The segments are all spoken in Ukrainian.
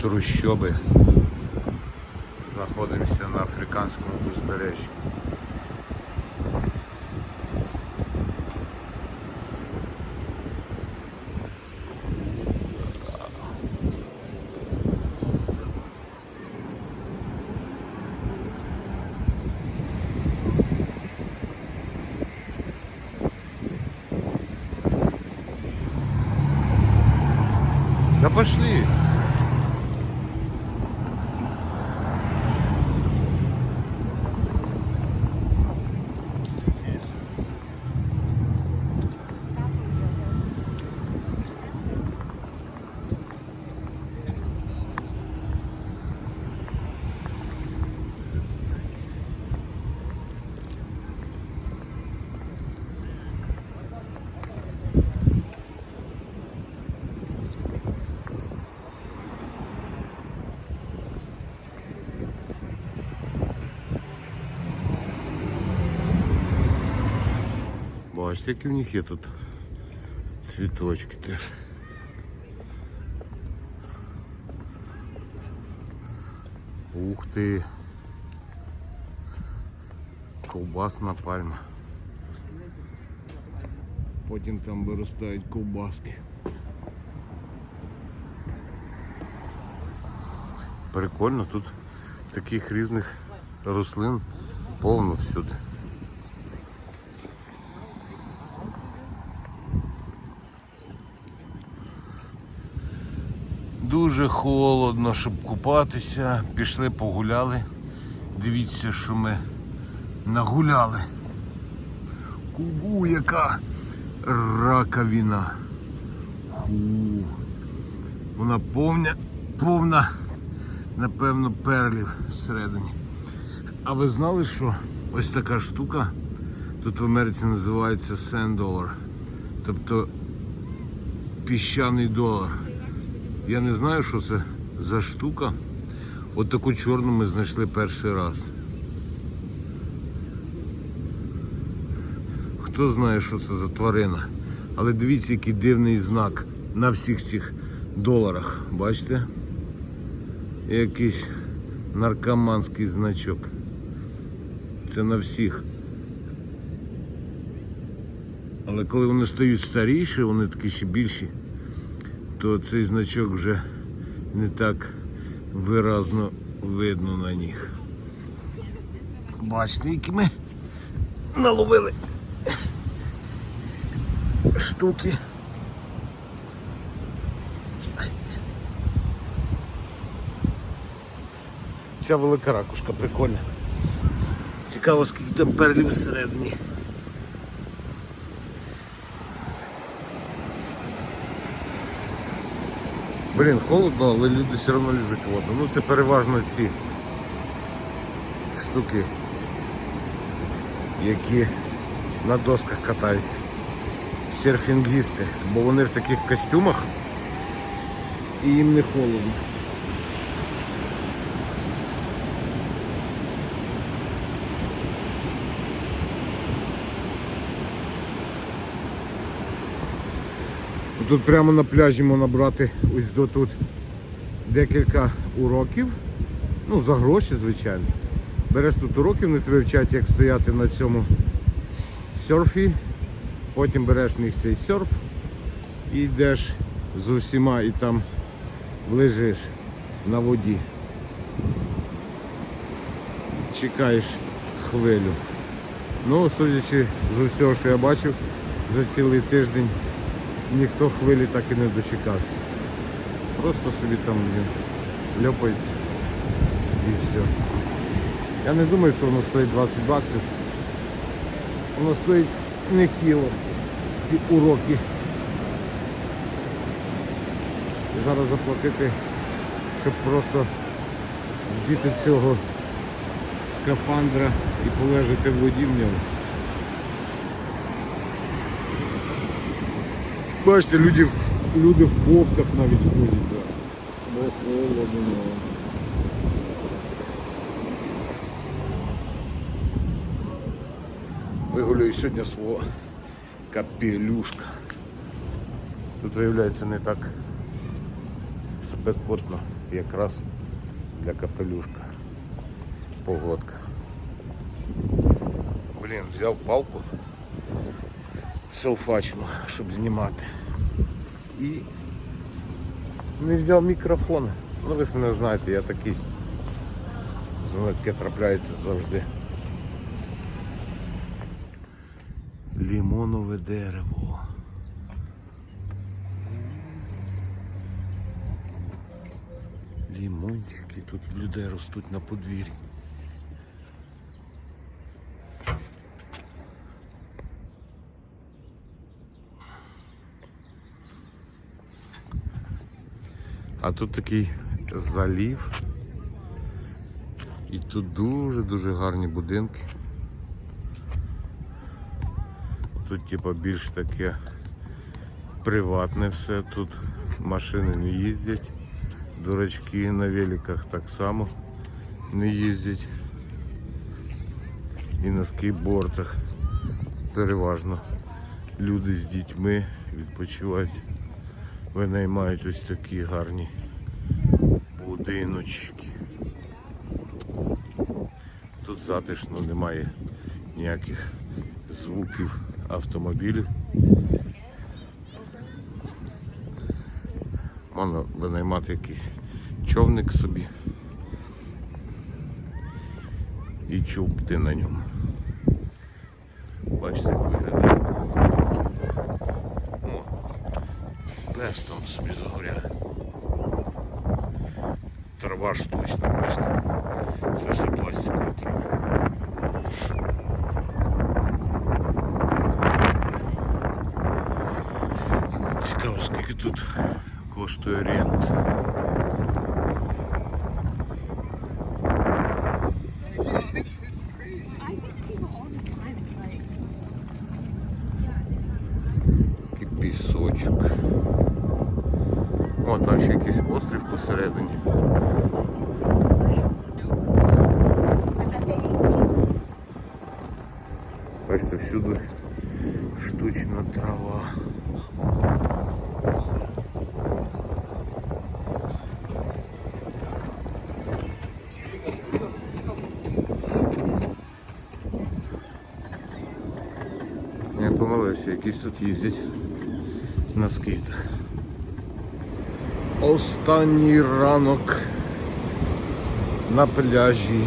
афганські трущоби. Знаходимося на африканському узбережжі. Да пошли. Бачите, які в них є тут цвіточки теж. Ух ти. Ковбасна пальма. Потім там виростають ковбаски. Прикольно, тут таких різних рослин повно всюди. Дуже холодно, щоб купатися. Пішли, погуляли. Дивіться, що ми нагуляли. Кугу, яка раковина. Ху. Вона повна, повна, напевно, перлів всередині. А ви знали, що ось така штука тут в Америці називається sand. Тобто піщаний долар. Я не знаю, що це за штука. От таку чорну ми знайшли перший раз. Хто знає, що це за тварина. Але дивіться, який дивний знак на всіх цих доларах. Бачите? Якийсь наркоманський значок. Це на всіх. Але коли вони стають старіші, вони такі ще більші то цей значок вже не так виразно видно на них. Бачите, які ми наловили штуки. Ця велика ракушка прикольна. Цікаво, скільки там перлів всередині. Блін, холодно, але люди все одно лізуть в воду. Ну це переважно ці штуки, які на досках катаються. Серфінгісти, бо вони в таких костюмах і їм не холодно. Тут прямо на пляжі можна брати ось до тут декілька уроків. Ну, за гроші, звичайно. Береш тут уроки, вони тебе вчать, як стояти на цьому серфі. Потім береш в них цей серф і йдеш з усіма і там лежиш на воді. Чекаєш хвилю. Ну, судячи з усього, що я бачив за цілий тиждень, ніхто хвилі так і не дочекався. Просто собі там льопається і все. Я не думаю, що воно стоїть 20 баксів. Воно стоїть нехило, ці уроки. І зараз заплатити, щоб просто вдіти цього скафандра і полежати в воді в ньому. Бачите, люди, в- люди в кофтах навіть ходять, да. бо холодно. Вигулюю сьогодні свого капелюшка. Тут виявляється не так спекотно, якраз для капелюшка. Погодка. Блін, взяв палку селфачну, щоб знімати. І не взяв мікрофон. Ну ви ж мене знаєте, я такий. Зі мною таке трапляється завжди. Лімонове дерево. Лімончики тут в людей ростуть на подвір'ї. А тут такий залів. І тут дуже-дуже гарні будинки. Тут типа більш таке приватне все, тут машини не їздять, дурачки на великах так само не їздять. І на скейтбордах переважно люди з дітьми відпочивають, винаймають ось такі гарні будиночки. Тут затишно немає ніяких звуків автомобілів. Можна винаймати якийсь човник собі і човпти на ньому. Бачите, як пес там собі загоряє. Трава штучна, бачите. Це все пластикова трава. Цікаво, скільки тут коштує рент. Бачите, всюди штучна трава. Я помилився, якісь тут їздять на скейтах. Останній ранок на пляжі.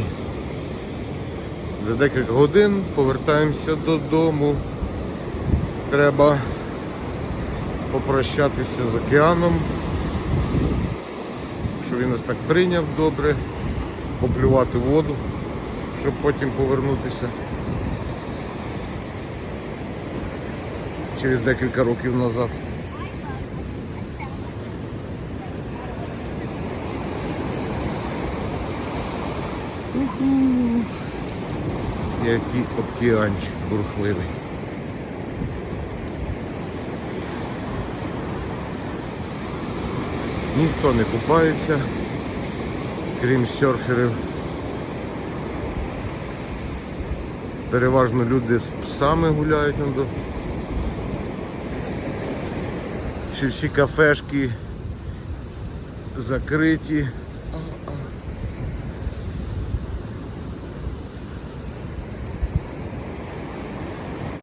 За декілька годин повертаємося додому. Треба попрощатися з океаном, що він нас так прийняв добре, поплювати воду, щоб потім повернутися. Через декілька років назад. Який океанчик бурхливий. Ніхто не купається, крім серферів. Переважно люди з псами гуляють. Чи всі кафешки закриті.